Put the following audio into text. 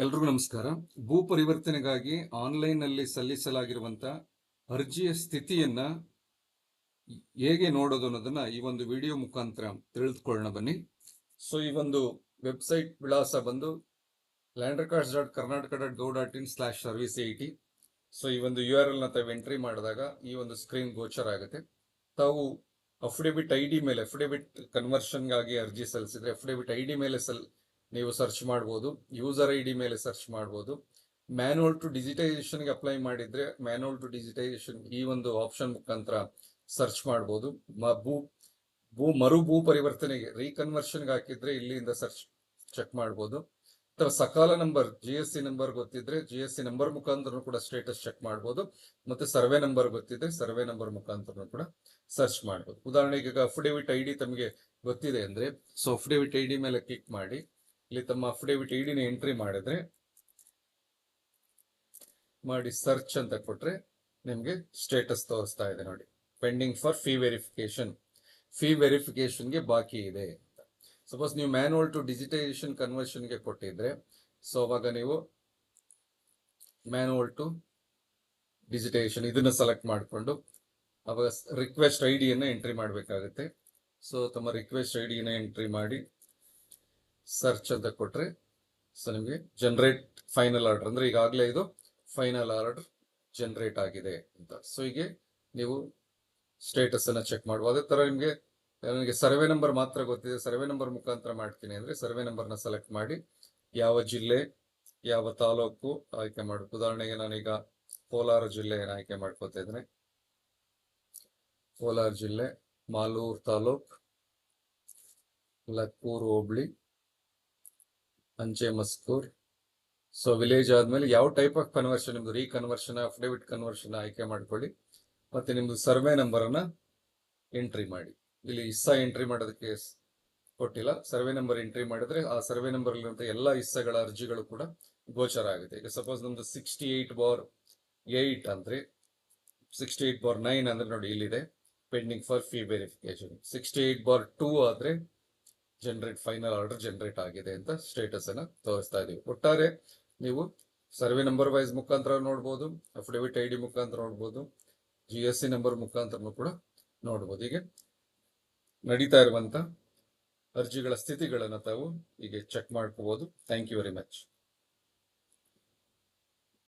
ಎಲ್ರಿಗೂ ನಮಸ್ಕಾರ. ಭೂ ಪರಿವರ್ತನೆಗಾಗಿ ಆನ್ಲೈನ್ನಲ್ಲಿ ಸಲ್ಲಿಸಲಾಗಿರುವಂತ ಅರ್ಜಿಯ ಸ್ಥಿತಿಯನ್ನ ಹೇಗೆ ನೋಡೋದು ಅನ್ನೋದನ್ನ ಈ ಒಂದು ವಿಡಿಯೋ ಮುಖಾಂತರ ತಿಳಿದುಕೊಳ್ಳೋಣ ಬನ್ನಿ. ಸೊ ಈ ಒಂದು ವೆಬ್ಸೈಟ್ ವಿಳಾಸ ಬಂದು land records dot Karnataka dot gov dot in slash service eighty so ಈ ಒಂದು ಯು ಆರ್ ಎಲ್ನ ತಾವು ಎಂಟ್ರಿ ಮಾಡಿದಾಗ ಈ ಒಂದು ಸ್ಕ್ರೀನ್ ಗೋಚರ ಆಗುತ್ತೆ. ತಾವು ಅಫಿಡೇವಿಟ್ ಐ ಡಿ ಮೇಲೆ ಕನ್ವರ್ಷನ್ ಕನ್ವರ್ಷನ್ಗಾಗಿ ಅರ್ಜಿ ಸಲ್ಲಿಸಿದ್ರೆ ಅಫಿಡೇವಿಟ್ ಐ ಡಿ ಮೇಲೆ ಸಲ್ ನೀವು ಸರ್ಚ್ ಮಾಡ್ಬೋದು ಯೂಸರ್ ಐ ಡಿ ಮೇಲೆ ಸರ್ಚ್ ಮಾಡ್ಬೋದು. ಮ್ಯಾನುವಲ್ ಟು ಡಿಜಿಟೈಸೇಷನ್ಗೆ ಅಪ್ಲೈ ಮಾಡಿದ್ರೆ ಮ್ಯಾನುವಲ್ ಟು ಡಿಜಿಟೈಸೇಷನ್ ಈ ಒಂದು ಆಪ್ಷನ್ ಮುಖಾಂತರ ಸರ್ಚ್ ಮಾಡ್ಬೋದು. ಭೂ ಭೂ, ಮರು ಭೂ ಪರಿವರ್ತನೆಗೆ ರೀಕನ್ವರ್ಷನ್ಗೆ ಹಾಕಿದ್ರೆ ಇಲ್ಲಿಂದ ಸರ್ಚ್ ಚೆಕ್ ಮಾಡ್ಬೋದು. ಅಥವಾ Sakala number G S C number ಗೊತ್ತಿದ್ರೆ ಜಿ ಎಸ್ ಸಿ ನಂಬರ್ ಮುಖಾಂತರ ಕೂಡ ಸ್ಟೇಟಸ್ ಚೆಕ್ ಮಾಡ್ಬೋದು. ಮತ್ತೆ ಸರ್ವೆ ನಂಬರ್ ಗೊತ್ತಿದ್ರೆ ಸರ್ವೆ ನಂಬರ್ ಮುಖಾಂತರ ಕೂಡ ಸರ್ಚ್ ಮಾಡ್ಬೋದು. ಉದಾಹರಣೆಗೆ ಈಗ ಅಫಿಡೇವಿಟ್ ಐ ಡಿ ತಮಗೆ ಗೊತ್ತಿದೆ ಅಂದ್ರೆ ಸೊ ಅಫಿಡೇವಿಟ್ ಐ ಡಿ ಮೇಲೆ ಕ್ಲಿಕ್ ಮಾಡಿ. ಇಲ್ಲಿ ತಮ್ಮ ಅಫಿಡೇವಿಟ್ ಇಡಿನ ಡಿನ ಎಂಟ್ರಿ ಮಾಡಿದ್ರೆ, ಮಾಡಿ ಸರ್ಚ್ ಅಂತ ಕೊಟ್ರೆ ನಿಮ್ಗೆ ಸ್ಟೇಟಸ್ ತೋರಿಸ್ತಾ ಇದೆ ನೋಡಿ. Pending for fee verification fee ವೆರಿಫಿಕೇಶನ್ಗೆ ಬಾಕಿ ಇದೆ ಸಪೋಸ್ ನೀವು ಮ್ಯಾನುವಲ್ ಟು ಡಿಜಿಟೈಸೇಷನ್ ಕನ್ವರ್ಷನ್ಗೆ ಕೊಟ್ಟಿದ್ರೆ ಸೊ ಅವಾಗ ನೀವು ಮ್ಯಾನುವಲ್ ಟು ಡಿಜಿಟೈಸೇಷನ್ ಇದನ್ನ ಸೆಲೆಕ್ಟ್ ಮಾಡಿಕೊಂಡು, ಅವಾಗ ರಿಕ್ವೆಸ್ಟ್ ಐ ಡಿಯನ್ನು ಎಂಟ್ರಿ ಮಾಡಬೇಕಾಗುತ್ತೆ. ಸೊ ತಮ್ಮ ರಿಕ್ವೆಸ್ಟ್ ಐ ಡಿಯನ್ನು ಎಂಟ್ರಿ ಮಾಡಿ ಸರ್ಚ್ ಅಂತ ಕೊಟ್ರೆ ಸೊ ನಿಮಗೆ ಜನರೇಟ್ ಫೈನಲ್ ಆರ್ಡರ್ ಅಂದ್ರೆ ಈಗಾಗಲೇ ಇದು ಫೈನಲ್ ಆರ್ಡರ್ ಜನರೇಟ್ ಆಗಿದೆ ಅಂತ. ಸೊ ಹೀಗೆ ನೀವು ಸ್ಟೇಟಸ್ ಅನ್ನ ಚೆಕ್ ಮಾಡುವ ಅದೇ ತರ ನಿಮಗೆ ನನಗೆ ಸರ್ವೆ ನಂಬರ್ ಮಾತ್ರ ಗೊತ್ತಿದೆ. ಸರ್ವೆ ನಂಬರ್ ಮುಖಾಂತರ ಮಾಡ್ತೀನಿ ಅಂದ್ರೆ ಸರ್ವೆ ನಂಬರ್ನ ಸೆಲೆಕ್ಟ್ ಮಾಡಿ ಯಾವ ಜಿಲ್ಲೆ, ಯಾವ ತಾಲೂಕು ಆಯ್ಕೆ ಮಾಡಿ ಉದಾಹರಣೆಗೆ ನಾನೀಗ ಕೋಲಾರ ಜಿಲ್ಲೆಯನ್ನು ಆಯ್ಕೆ ಮಾಡ್ಕೋತಾ ಇದ್ದೀನಿ. ಕೋಲಾರ ಜಿಲ್ಲೆ, ಮಾಲೂರು ತಾಲೂಕ್, ಲಕ್ಕೂರು, ಹೋಬಳಿ. ಅಂಚೆ ಮಸ್ಕೂರ್. ಸೊ ವಿಲೇಜ್ ಆದ್ಮೇಲೆ ಯಾವ ಟೈಪ್ ಆಫ್ ಕನ್ವರ್ಷನ್ ನಿಮ್ದು? ರೀಕನ್ವರ್ಷನ್ ಅಫಿಡವಿಟ್ ಕನ್ವರ್ಷನ್ ಆಯ್ಕೆ ಮಾಡ್ಕೊಳ್ಳಿ. ಮತ್ತೆ ನಿಮ್ದು ಸರ್ವೆ ನಂಬರ್ ಅನ್ನ ಎಂಟ್ರಿ ಮಾಡಿ. ಇಲ್ಲಿ ಇಸ್ಸಾ ಎಂಟ್ರಿ ಮಾಡೋದಕ್ಕೆ ಕೊಟ್ಟಿಲ್ಲ. ಸರ್ವೆ ನಂಬರ್ ಎಂಟ್ರಿ ಮಾಡಿದ್ರೆ ಆ ಸರ್ವೆ ನಂಬರ್ ಇರುವಂತಹ ಎಲ್ಲ ಇಸ್ಸಗಳ ಅರ್ಜಿಗಳು ಕೂಡ ಗೋಚರ ಆಗುತ್ತೆ. ಈಗ ಸಪೋಸ್ ನಮ್ದು ಸಿಕ್ಸ್ಟಿ ಏಟ್ ಬಾರ್ ಏಟ್ ಅಂದ್ರೆ ಸಿಕ್ಸ್ಟಿ ಏಟ್ ಬಾರ್ ನೈನ್ ಅಂದ್ರೆ ನೋಡಿ ಇಲ್ಲಿದೆ. Pending for fee verification sixty eight bar two ಆದ್ರೆ ಜನರೇಟ್ ಫೈನಲ್ ಆರ್ಡರ್ ಜನರೇಟ್ ಆಗಿದೆ ಅಂತ ಸ್ಟೇಟಸ್ ಅನ್ನ ತೋರಿಸ್ತಾ ಇದೀವಿ. ಒಟ್ಟಾರೆ ನೀವು ಸರ್ವೆ ನಂಬರ್ ವೈಸ್ ಮುಖಾಂತರ ನೋಡ್ಬೋದು ಅಫಿಡವಿಟ್ ಐ ಡಿ ಮುಖಾಂತರ ನೋಡ್ಬೋದು ಜಿ ಎಸ್ ಸಿ ನಂಬರ್ ಮುಖಾಂತರ ಕೂಡ ನೋಡ್ಬೋದು. ಹೀಗೆ ನಡೀತಾ ಇರುವಂತ ಅರ್ಜಿಗಳ ಸ್ಥಿತಿಗಳನ್ನ ತಾವು ಹೀಗೆ ಚೆಕ್ ಮಾಡ್ಕೋಬಹುದು ಥ್ಯಾಂಕ್ ಯು ವೆರಿ ಮಚ್